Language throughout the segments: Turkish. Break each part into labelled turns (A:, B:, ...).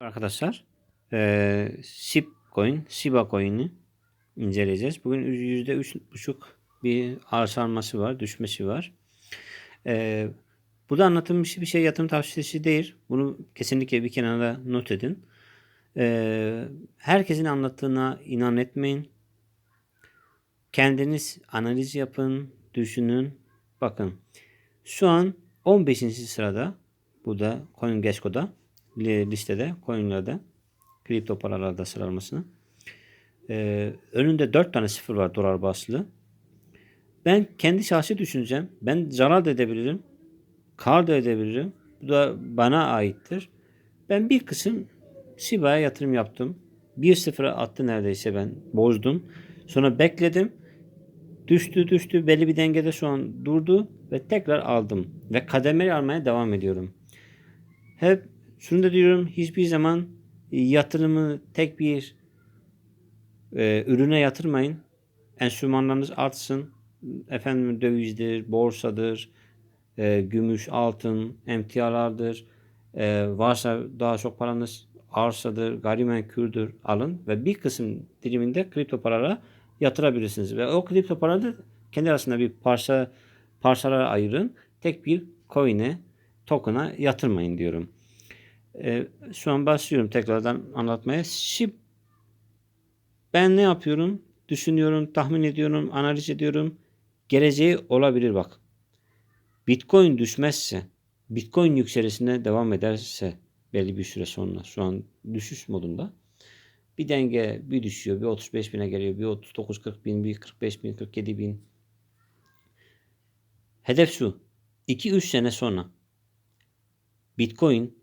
A: Arkadaşlar eee SIP coin, SIBA coin'i inceleyeceğiz. Bugün %3,5 bir alçalması var, düşmesi var. Eee bu da anlatılmış bir şey yatırım tavsiyesi değil. Bunu kesinlikle bir kenara not edin. Eee, herkesin anlattığına inan etmeyin. Kendiniz analiz yapın, düşünün. Bakın şu an 15. sırada bu da CoinGecko'da listede coinlerde kripto paralarda sıralamasını. Ee, önünde 4 tane sıfır var dolar basılı. Ben kendi şahsi düşüncem. Ben zarar da edebilirim. Kar da edebilirim. Bu da bana aittir. Ben bir kısım SIBA'ya yatırım yaptım. 1-0'a attı neredeyse ben. Bozdum. Sonra bekledim. Düştü düştü belli bir dengede şu an durdu ve tekrar aldım ve kademeli almaya devam ediyorum. Hep şunu da diyorum hiçbir zaman yatırımı tek bir e, ürüne yatırmayın. Enstrümanlarınız artsın. Efendim dövizdir, borsadır, e, gümüş, altın, emtialardır. E, varsa daha çok paranız arsadır, gayrimenkuldür alın ve bir kısım diliminde kripto paralara yatırabilirsiniz. Ve o kripto paraları kendi arasında bir parça parçalara ayırın. Tek bir coin'e, token'a yatırmayın diyorum. E, şu an başlıyorum tekrardan anlatmaya. SHIB ben ne yapıyorum? Düşünüyorum, tahmin ediyorum, analiz ediyorum. Geleceği olabilir bak. Bitcoin düşmezse, Bitcoin yükselişine devam ederse belli bir süre sonra şu an düşüş modunda bir denge bir düşüyor. Bir 35 bine geliyor. Bir 39 40 bin, bir 45 bin, 47 bin. Hedef şu. 2-3 sene sonra Bitcoin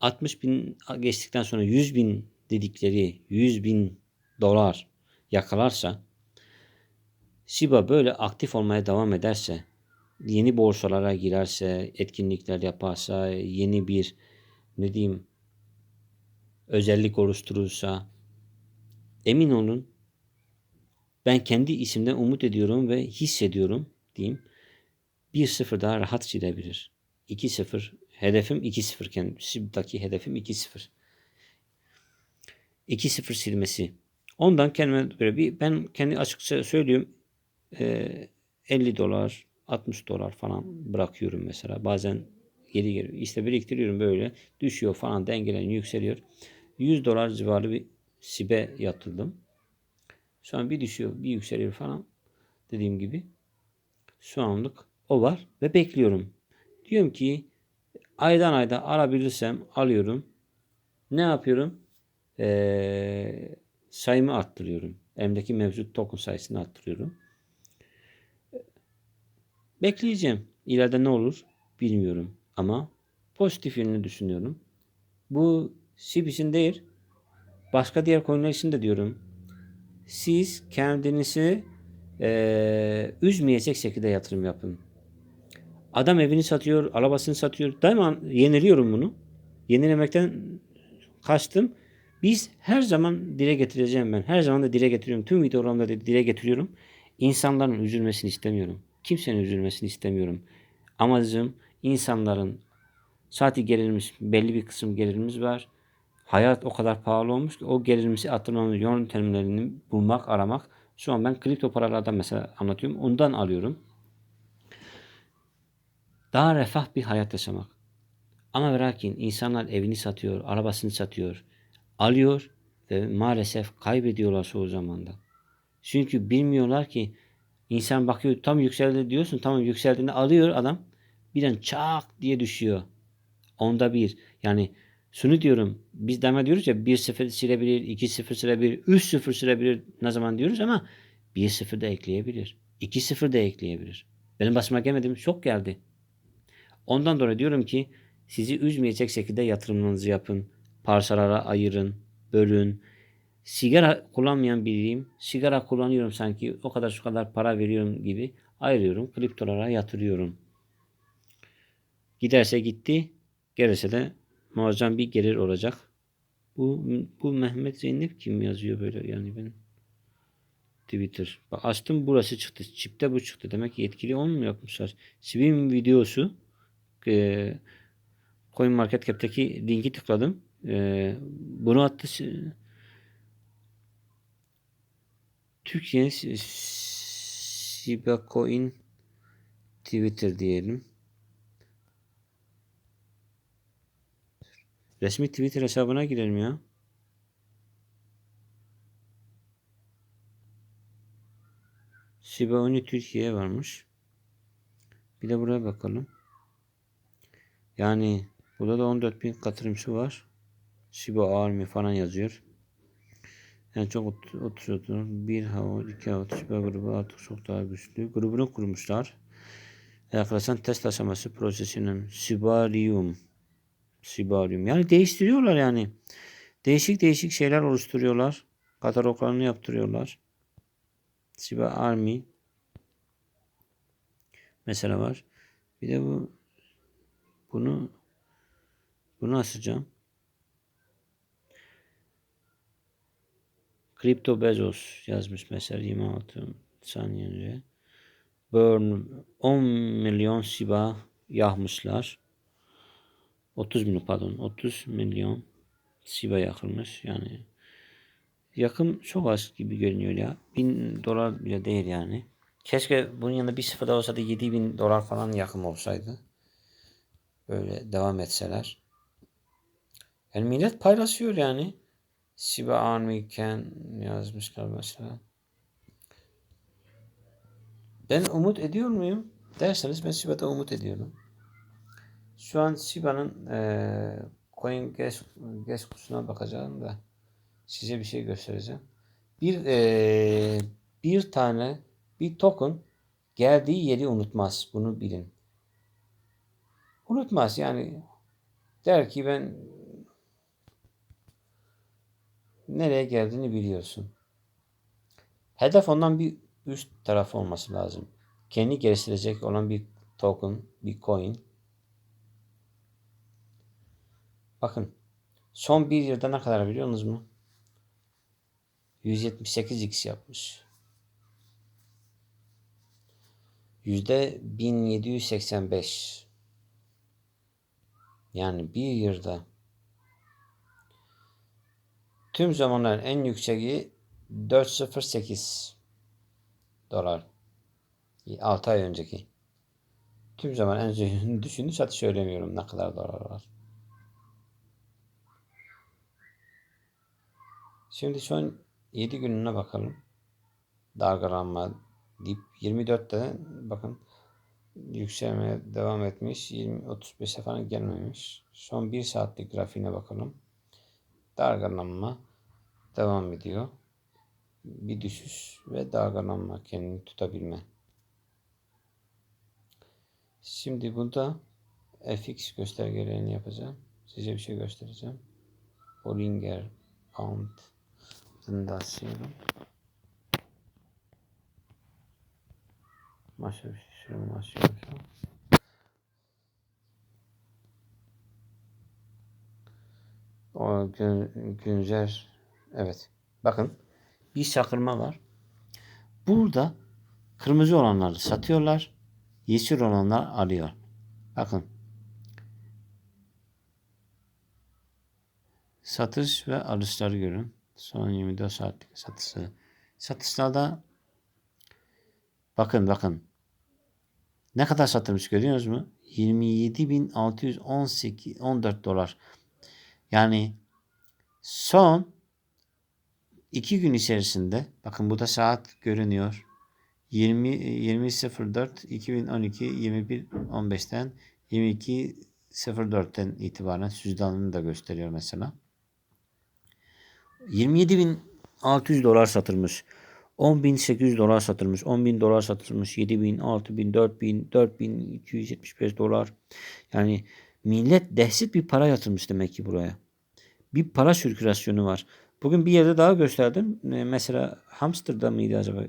A: 60 bin geçtikten sonra 100 bin dedikleri 100 bin dolar yakalarsa Shiba böyle aktif olmaya devam ederse yeni borsalara girerse etkinlikler yaparsa yeni bir ne diyeyim özellik oluşturursa emin olun ben kendi isimden umut ediyorum ve hissediyorum diyeyim 1-0 daha rahat silebilir. 2-0 hedefim 2-0 kendimdeki hedefim 2-0. 2-0 silmesi. Ondan kendime göre bir ben kendi açıkça söylüyorum e, 50 dolar 60 dolar falan bırakıyorum mesela. Bazen geri geliyor. İşte biriktiriyorum böyle. Düşüyor falan dengeleniyor yükseliyor. 100 dolar civarı bir sibe yatırdım. Şu an bir düşüyor bir yükseliyor falan. Dediğim gibi. Şu anlık o var ve bekliyorum. Diyorum ki aydan ayda alabilirsem alıyorum. Ne yapıyorum? Ee, sayımı arttırıyorum. Elimdeki mevcut token sayısını arttırıyorum. Bekleyeceğim. İleride ne olur bilmiyorum. Ama pozitif yönünü düşünüyorum. Bu SIP için değil. Başka diğer coinler için de diyorum. Siz kendinizi e, üzmeyecek şekilde yatırım yapın. Adam evini satıyor, arabasını satıyor. Daima yeniliyorum bunu. Yenilemekten kaçtım. Biz her zaman dile getireceğim ben. Her zaman da dile getiriyorum. Tüm videolarımda da dile getiriyorum. İnsanların üzülmesini istemiyorum. Kimsenin üzülmesini istemiyorum. Amacım insanların saati gelirimiz, belli bir kısım gelirimiz var. Hayat o kadar pahalı olmuş ki o gelirimizi arttırmanın yöntemlerini bulmak, aramak. Şu an ben kripto paralardan mesela anlatıyorum. Ondan alıyorum. Daha refah bir hayat yaşamak. Ama ve lakin insanlar evini satıyor, arabasını satıyor, alıyor ve maalesef kaybediyorlar çoğu zamanda. Çünkü bilmiyorlar ki insan bakıyor tam yükseldi diyorsun tamam yükseldiğinde alıyor adam birden çak diye düşüyor. Onda bir yani şunu diyorum biz deme diyoruz ya 1-0 silebilir, 2-0 silebilir, 3-0 silebilir ne zaman diyoruz ama 1-0 da ekleyebilir. 2-0 da ekleyebilir. Benim başıma gelmedi Çok geldi. Ondan dolayı diyorum ki sizi üzmeyecek şekilde yatırımlarınızı yapın. Parçalara ayırın, bölün. Sigara kullanmayan biriyim. Sigara kullanıyorum sanki o kadar şu kadar para veriyorum gibi ayırıyorum. Kriptolara yatırıyorum. Giderse gitti. Gelirse de muazzam bir gelir olacak. Bu, bu Mehmet Zeynep kim yazıyor böyle yani benim Twitter. Bak açtım burası çıktı. Çipte bu çıktı. Demek ki yetkili on mu yapmışlar? Sibim videosu e, Coin Market Cap'teki linki tıkladım. Ee, bunu attı. Türkiye Shiba Coin Twitter diyelim. Resmi Twitter hesabına girelim ya. Shiba Inu Türkiye varmış. Bir de buraya bakalım. Yani burada da 14 bin katılımcısı var. Shiba Army falan yazıyor. Yani çok 30 30 bir hava iki hava Shiba grubu artık çok daha güçlü. Grubunu kurmuşlar. Yaklaşan test aşaması prosesinin Sibarium. Sibarium. Yani değiştiriyorlar yani. Değişik değişik şeyler oluşturuyorlar. Kataloglarını yaptırıyorlar. Shiba Army mesela var. Bir de bu bunu bunu açacağım. Kripto Bezos yazmış mesela 26 saniye önce. Burn 10 milyon Shiba yakmışlar. 30 milyon pardon 30 milyon Shiba yakılmış yani. Yakım çok az gibi görünüyor ya. 1000 dolar bile değil yani. Keşke bunun yanında bir sıfır olsa da 7000 dolar falan yakım olsaydı. Böyle devam etseler. Yani millet paylaşıyor yani. Shiba Army yazmışlar mesela. Ben umut ediyor muyum? Derseniz ben Shiba'da umut ediyorum. Şu an Shiba'nın eee coin gas, gas kutusuna bakacağım da size bir şey göstereceğim. Bir eee, bir tane bir token geldiği yeri unutmaz. Bunu bilin. Unutmaz yani der ki ben nereye geldiğini biliyorsun. Hedef ondan bir üst tarafı olması lazım. Kendi geliştirecek olan bir token, bir coin. Bakın son bir yılda ne kadar biliyor musunuz mu? 178x yapmış. Yüzde 1785. Yani bir yılda tüm zamanların en yükseği 408 dolar. 6 ay önceki. Tüm zaman en düşündü satış söylemiyorum ne kadar dolar var. Şimdi son 7 gününe bakalım. Dalgalanma dip 24'te bakın yükselmeye devam etmiş. 20 35'e falan gelmemiş. Son 1 saatlik grafiğine bakalım. Dalgalanma devam ediyor. Bir düşüş ve dalgalanma kendini tutabilme. Şimdi burada FX göstergelerini yapacağım. Size bir şey göstereceğim. Bollinger Pound da açıyorum. Başka bir şey açıyorum an. O gün, güncel evet. Bakın bir çakırma var. Burada kırmızı olanları satıyorlar. Yeşil olanlar alıyor. Bakın. Satış ve alışları görün. Son 24 saatlik satışı. Satışlarda bakın bakın. Ne kadar satılmış görüyorsunuz mu? 27.618 14 dolar. Yani son iki gün içerisinde bakın bu da saat görünüyor. 20 20.04 2012 21 15'ten 22 04'ten itibaren cüzdanını da gösteriyor mesela. 27.600 dolar satılmış. 10.800 dolar satılmış. 10.000 dolar satılmış. 7.000, 6.000, 4.000, 4.275 dolar. Yani millet dehşet bir para yatırmış demek ki buraya. Bir para sirkülasyonu var. Bugün bir yerde daha gösterdim. Ee, Mesela Hamster'da mıydı acaba?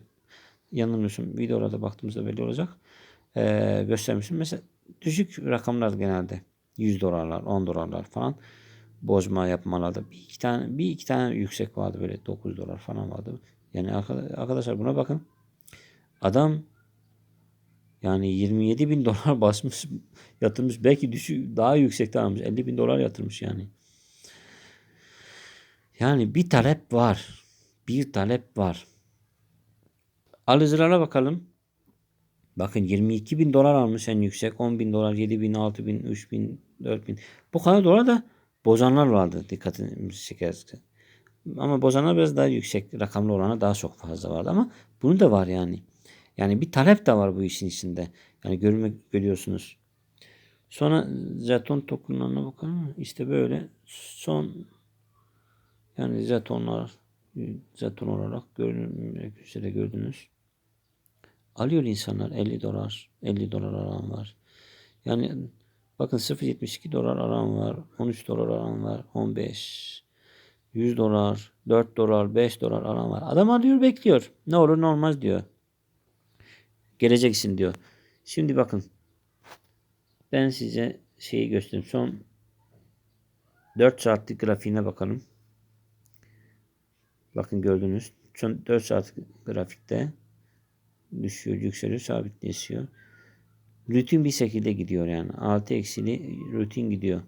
A: Yanılmıyorsam videolarda baktığımızda belli olacak. Ee, göstermişim. Mesela düşük rakamlar genelde. 100 dolarlar, 10 dolarlar falan bozma yapmalarda bir iki tane bir iki tane yüksek vardı böyle 9 dolar falan vardı. Yani arkadaşlar buna bakın. Adam yani 27 bin dolar basmış yatırmış. Belki düşük daha yüksekte almış. 50 bin dolar yatırmış yani. Yani bir talep var. Bir talep var. Alıcılara bakalım. Bakın 22 bin dolar almış en yüksek. 10 bin dolar, 7 bin, 6 bin, 3 bin, 4 bin. Bu kadar dolar da bozanlar vardı dikkatinizi çekerse. Ama bozanlar biraz daha yüksek rakamlı olana daha çok fazla vardı ama bunu da var yani. Yani bir talep de var bu işin içinde. Yani görmek görüyorsunuz. Sonra jeton tokenlarına bakalım. İşte böyle son yani jetonlar jeton olarak görünmek üzere gördünüz. Alıyor insanlar 50 dolar, 50 dolar alan var. Yani bakın 0.72 dolar alan var, 13 dolar alan var, 15, 100 dolar, 4 dolar, 5 dolar alan var. Adam alıyor bekliyor. Ne olur ne olmaz diyor. Geleceksin diyor. Şimdi bakın. Ben size şeyi göstereyim. Son 4 saatlik grafiğine bakalım. Bakın gördünüz. Son 4 saatlik grafikte düşüyor, yükseliyor, sabitleşiyor. Rutin bir şekilde gidiyor yani. Altı eksili rutin gidiyor.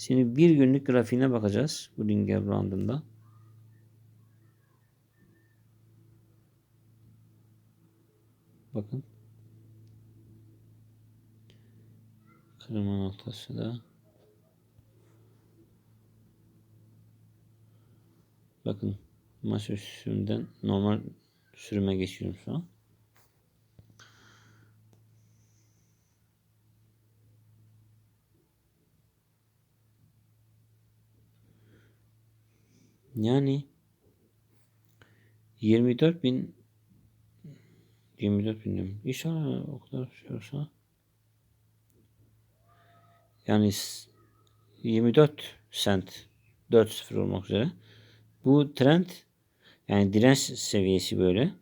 A: Şimdi bir günlük grafiğine bakacağız. Bu Ringer bandında. Bakın. Kırma noktası da. Bakın masa üstünden normal sürüme geçiyorum şu an. Yani 24 bin 24 bin diyorum. İnşallah o kadar şey olsa. Yani 24 sent 4.0 olmak üzere. Bu trend yani direnç seviyesi böyle.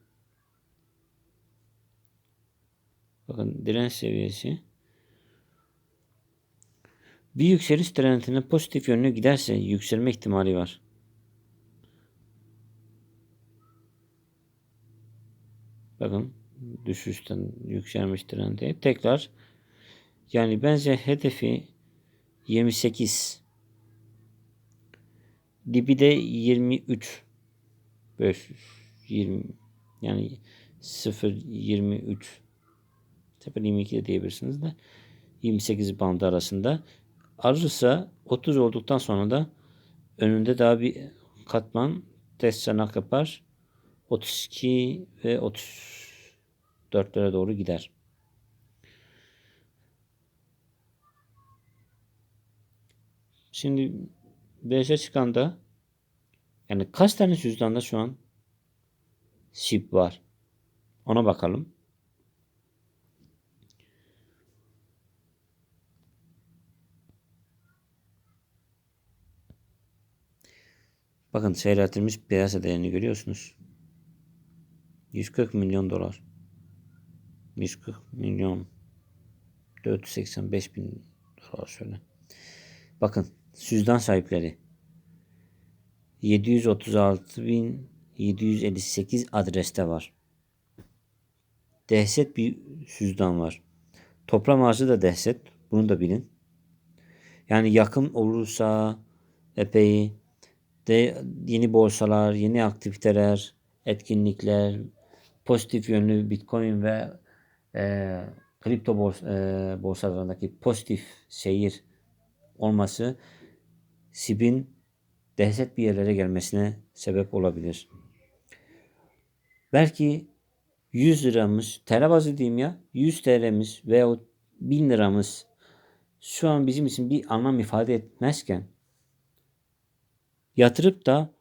A: Bakın direnç seviyesi. Bir yükseliş trendine pozitif yönlü giderse yükselme ihtimali var. Bakın düşüşten yükselmiş trendi. Tekrar yani bence hedefi 28 dibi de 23 520 yani 0 23 0 22 de diyebilirsiniz de 28 bandı arasında. Arırsa 30 olduktan sonra da önünde daha bir katman test çanak yapar 32 ve 34'lere doğru gider. Şimdi 5'e çıkan da yani kaç tane cüzdanda şu an SIP var? Ona bakalım. Bakın seyreltilmiş piyasa değerini görüyorsunuz. 140 milyon dolar. 140 milyon 485 bin dolar şöyle. Bakın cüzdan sahipleri 736.758 adreste var. Dehşet bir cüzdan var. Toplam arzı da dehşet. Bunu da bilin. Yani yakın olursa epey de yeni borsalar, yeni aktiviteler, etkinlikler, pozitif yönlü Bitcoin ve e, kripto bors, e, borsalarındaki pozitif seyir olması SIB'in dehşet bir yerlere gelmesine sebep olabilir. Belki 100 liramız, TL bazı diyeyim ya, 100 TL'miz veya 1000 liramız şu an bizim için bir anlam ifade etmezken yatırıp da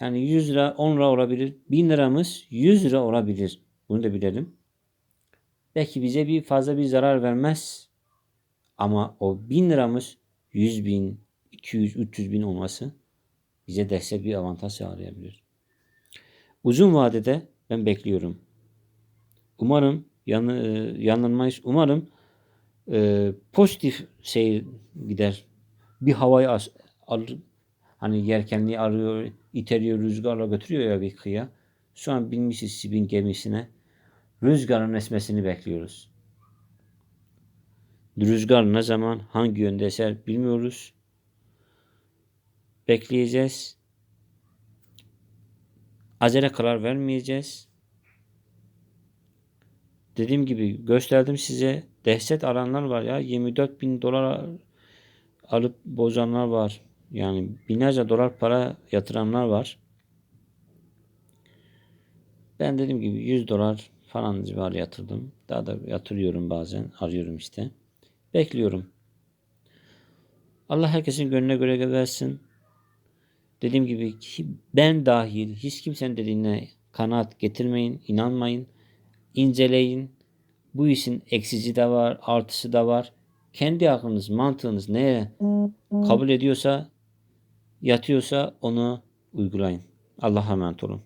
A: yani 100 lira 10 lira olabilir. 1000 liramız 100 lira olabilir. Bunu da bilelim. Belki bize bir fazla bir zarar vermez. Ama o 1000 liramız 100 bin, 200, 300 bin olması bize destek bir avantaj sağlayabilir. Uzun vadede ben bekliyorum. Umarım yan, e, yanılmayız. Umarım e, pozitif şey gider. Bir havayı alır, Hani yelkenli arıyor, iteriyor, rüzgarla götürüyor ya bir kıyıya. Şu an binmişiz Sibin gemisine. Rüzgarın esmesini bekliyoruz. Rüzgar ne zaman, hangi yönde eser bilmiyoruz. Bekleyeceğiz. Acele karar vermeyeceğiz. Dediğim gibi gösterdim size. Dehşet aranlar var ya. 24 bin dolar alıp bozanlar var. Yani binlerce dolar para yatıranlar var. Ben dediğim gibi 100 dolar falan civarı yatırdım. Daha da yatırıyorum bazen. Arıyorum işte. Bekliyorum. Allah herkesin gönlüne göre versin. Dediğim gibi ben dahil hiç kimsenin dediğine kanaat getirmeyin, inanmayın, inceleyin. Bu işin eksisi de var, artısı da var. Kendi aklınız, mantığınız neye kabul ediyorsa, yatıyorsa onu uygulayın. Allah'a emanet olun.